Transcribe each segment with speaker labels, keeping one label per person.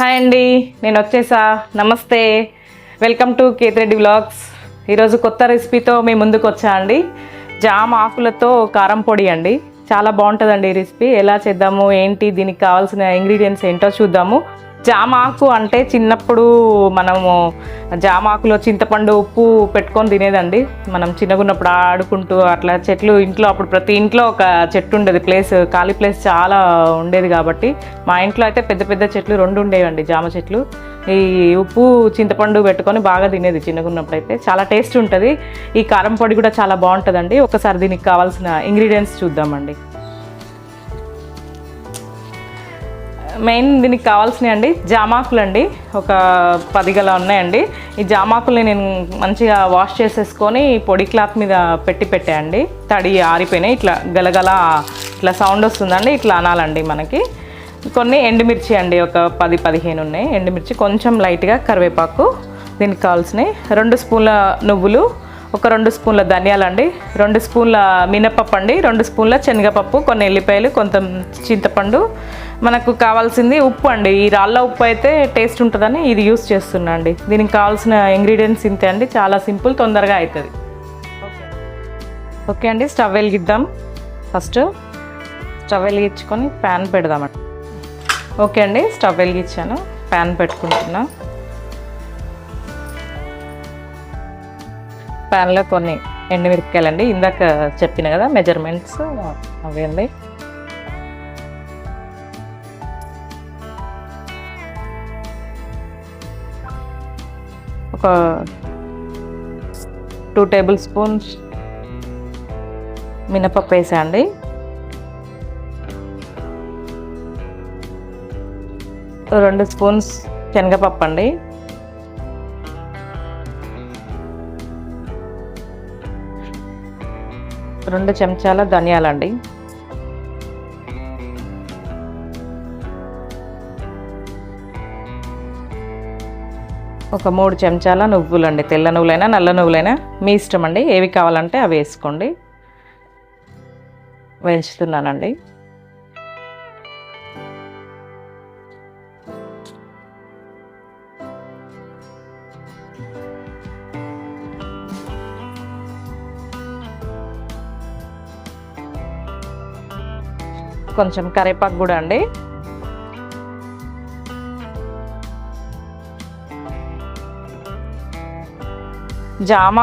Speaker 1: Hi అండి నేను వచ్చేసా. నమస్తే. వెల్కమ్ టు కేతిరెడ్డి బ్లాగ్స్ ఈరోజు కొత్త రెసిపీతో మీ ముందుకు వచ్చా అండి. జామ ఆకులతో కారం పొడి అండి. చాలా బాగుంటుందండి ఈ రెసిపీ. ఎలా చేద్దాము ఏంటి దీనికి కావాల్సిన ఇంగ్రీడియంట్స్ ఏంటో చూద్దాము. జామాకు అంటే చిన్నప్పుడు మనము జామ ఆకులో చింతపండు ఉప్పు పెట్టుకొని తినేదండి. మనం చిన్నగా ఉన్నప్పుడు ఆడుకుంటూ అట్లా చెట్లు ఇంట్లో అప్పుడు ప్రతి ఇంట్లో ఒక చెట్టు ఉండేది. ప్లేస్ ఖాళీ ప్లేస్ చాలా ఉండేది కాబట్టి మా ఇంట్లో అయితే పెద్ద పెద్ద చెట్లు రెండు ఉండేవండి జామ చెట్లు. ఈ ఉప్పు చింతపండు పెట్టుకొని బాగా తినేది చిన్నగా ఉన్నప్పుడు అయితే. చాలా టేస్ట్ ఉంటుంది. ఈ కారం పొడి కూడా చాలా బాగుంటుందండి. ఒకసారి దీనికి కావాల్సిన ఇంగ్రీడియంట్స్ చూద్దామండి. మెయిన్ దీనికి కావాల్సినవి అండి జామాకులు అండి ఒక పది గల ఉన్నాయండి. ఈ జామాకుల్ని నేను మంచిగా వాష్ చేసేసుకొని పొడి క్లాత్ మీద పెట్టి పెట్టాయండి తడి ఆరిపోయినాయి ఇట్లా గలగల ఇట్లా సౌండ్ వస్తుందండి ఇట్లా అనాలండి మనకి. కొన్ని ఎండుమిర్చి అండి ఒక పది పదిహేను ఉన్నాయి. ఎండుమిర్చి కొంచెం లైట్గా కరివేపాకు దీనికి కావాల్సినవి. రెండు స్పూన్ల నువ్వులు ఒక రెండు స్పూన్ల ధనియాలు అండి రెండు స్పూన్ల మినపప్పు అండి రెండు స్పూన్ల శనగపప్పు కొన్ని ఎల్లిపాయలు కొంత చింతపండు మనకు కావాల్సింది ఉప్పు అండి. ఈ రాళ్ళ ఉప్పు అయితే టేస్ట్ ఉంటుందని ఇది యూస్ చేస్తున్నా అండి. దీనికి కావాల్సిన ఇంగ్రీడియంట్స్ ఇంతే అండి. చాలా సింపుల్ తొందరగా అవుతుంది ఓకే అండి స్టవ్ వెలిగిద్దాం. ఫస్ట్ స్టవ్ వెలిగించుకొని ప్యాన్ పెడదామండి ఓకే అండి స్టవ్ వెలిగించాను. ప్యాన్ పెట్టుకుంటున్నా. ప్యాన్లో కొన్ని ఎండుమిరపకాయలండి. ఇందాక చెప్పిన కదా మెజర్మెంట్స్ అవి అండి. ఒక టూ టేబుల్ స్పూన్స్ మినపప్పు వేసా అండి రెండు స్పూన్స్ శనగపప్పు అండి. రెండు చెంచాల ధనియాలండి. ఒక మూడు చెంచాల నువ్వులండి. తెల్ల నువ్వులైనా నల్ల నువ్వులైనా మీ ఇష్టం అండి. ఏవి కావాలంటే అవి వేసుకోండి. వేయించుతున్నానండి కొంచెం కరివేపాకు కూడా అండి. జామ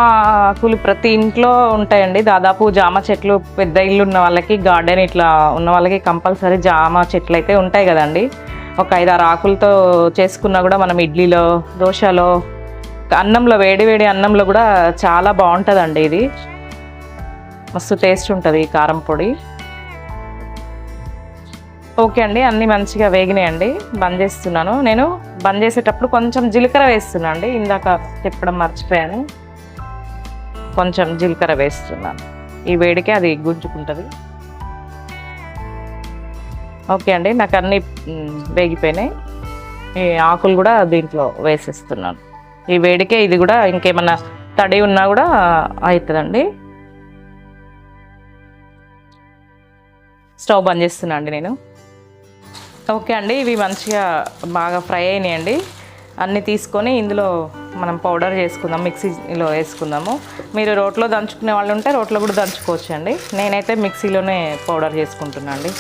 Speaker 1: ఆకులు ప్రతి ఇంట్లో ఉంటాయండి. దాదాపు జామ చెట్లు పెద్ద ఇల్లు ఉన్న వాళ్ళకి గార్డెన్ ఇట్లా ఉన్న వాళ్ళకి కంపల్సరీ జామ చెట్లు అయితే ఉంటాయి కదండి. ఒక ఐదారు ఆకులతో చేసుకున్నా కూడా మనం ఇడ్లీలో దోశలో అన్నంలో వేడి వేడి అన్నంలో కూడా చాలా బాగుంటుందండి ఇది. మస్తు టేస్ట్ ఉంటుంది ఈ కారం పొడి. ఓకే అండి అన్నీ మంచిగా వేగినాయండి. బంద్ చేస్తున్నాను. నేను బంద్ చేసేటప్పుడు కొంచెం జీలకర్ర వేస్తున్నాను అండి. ఇందాక చెప్పడం మర్చిపోయాను. కొంచెం జీలకర్ర వేస్తున్నాను. ఈ వేడికి అది గుంజుకుంటుంది. ఓకే అండి నాకు అన్నీ వేగిపోయినాయి. ఈ ఆకులు కూడా దీంట్లో వేసేస్తున్నాను. ఈ వేడికే ఇది కూడా ఇంకేమన్నా తడి ఉన్నా కూడా అవుతుందండి స్టవ్ బంద్ చేస్తున్నా అండి నేను. ఓకే అండి ఇవి మంచిగా బాగా ఫ్రై అయినాయండి. అన్నీ తీసుకొని ఇందులో మనం పౌడర్ చేసుకుందాం మిక్సీలో వేసుకుందాము. మీరు రోట్లో దంచుకునే వాళ్ళు ఉంటే రోట్లో కూడా దంచుకోవచ్చు అండి నేనైతే మిక్సీలోనే పౌడర్ చేసుకుంటున్నా అండి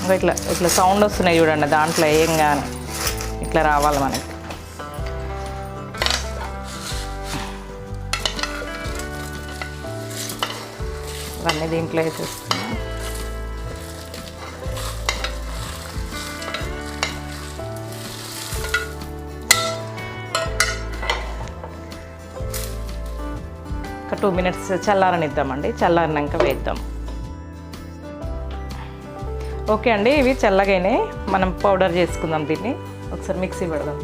Speaker 1: ఇంకా ఇట్లా ఇట్లా సౌండ్ వస్తున్నాయి చూడండి దాంట్లో ఏం కానీ ఇట్లా రావాలి మనకి. ఇవన్నీ దీంట్లో వేసేస్తున్నాం టూ మినిట్స్ చల్లారనిద్దామండి. చల్లారినాక వేద్దాం. ఓకే అండి ఇవి చల్లగానే మనం పౌడర్ చేసుకుందాం దీన్ని. ఒకసారి మిక్సీ పెడదాం.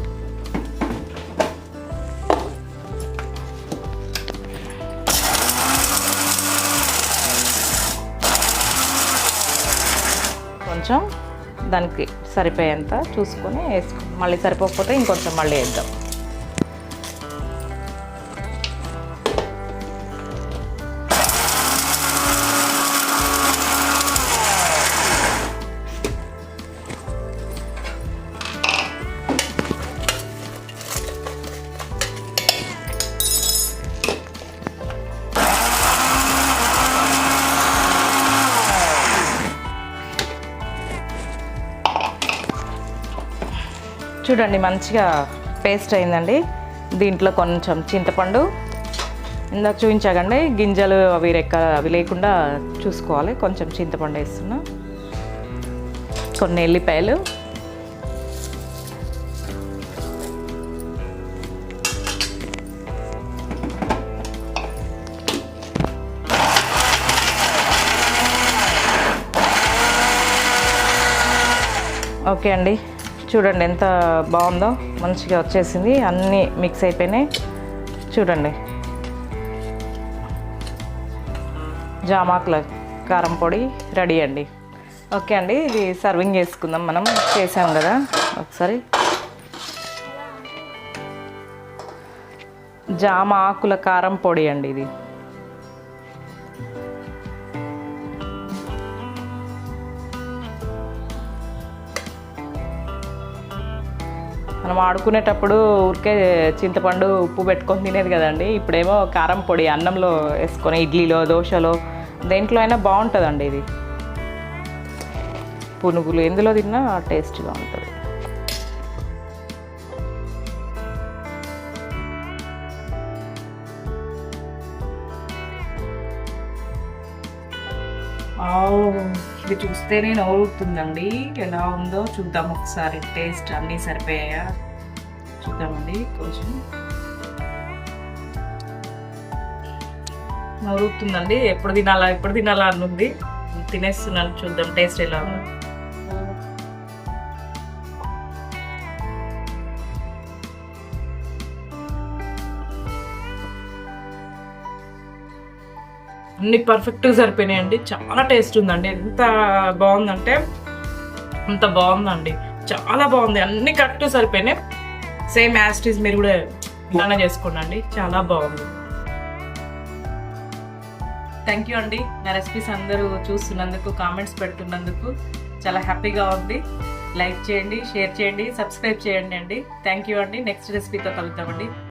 Speaker 1: కొంచెం దానికి సరిపోయేంత చూసుకొని వేసుకో మళ్ళీ సరిపోకపోతే ఇంకొంచెం మళ్ళీ వేద్దాం. చూడండి మంచిగా పేస్ట్ అయిందండి. దీంట్లో కొంచెం చింతపండు ఇందాక చూపించాకండి గింజలు అవి రెక్క అవి లేకుండా చూసుకోవాలి. కొంచెం చింతపండు వేస్తున్నా. కొన్ని ఎల్లిపాయలు. ఓకే అండి. చూడండి ఎంత బాగుందో మంచిగా వచ్చేసింది. అన్నీ మిక్స్ అయిపోయినాయి. చూడండి. జామాకుల కారం పొడి రెడీ అండి. ఓకే అండి ఇది సర్వింగ్ చేసుకుందాం మనం. చేసాం కదా ఒకసారి. జామ ఆకుల కారం పొడి అండి ఇది. మనం ఆడుకునేటప్పుడు ఊరికే చింతపండు ఉప్పు పెట్టుకొని తినేది కదండి. ఇప్పుడేమో కారం పొడి అన్నంలో వేసుకొని ఇడ్లీలో దోశలో దేంట్లో అయినా బాగుంటుందండి ఇది. పునుగులు ఎందులో తిన్నా టేస్ట్గా ఉంటుంది. Oh. ఇది చూస్తేనే నవ్వుతుందండి. ఎలా ఉందో చూద్దాం ఒకసారి. టేస్ట్ అన్నీ సరిపోయాయా? చూద్దామండి కొంచెం. నవ్వుతుందండి. ఎప్పుడు తినాలా ఎప్పుడు తినాలా అనుంది ఉంది తినేస్తున్నాను చూద్దాం టేస్ట్ ఎలా ఉందో. అన్ని పర్ఫెక్ట్గా సరిపోయినాయండి. చాలా టేస్ట్ ఉందండి. ఎంత బాగుందంటే అంత బాగుందండి. చాలా బాగుంది. అన్ని కరెక్ట్ సరిపోయినాయి. సేమ్ యాస్టీస్ మీరు కూడా ఇలానే చేసుకోండి చాలా బాగుంది. థ్యాంక్ యూ అండి. నా రెసిపీస్ అందరూ చూస్తున్నందుకు కామెంట్స్ పెడుతున్నందుకు చాలా హ్యాపీగా ఉంది. లైక్ చేయండి షేర్ చేయండి సబ్స్క్రైబ్ చేయండి అండి. థ్యాంక్ యూ అండి. నెక్స్ట్ రెసిపీతో కలుద్దామండి.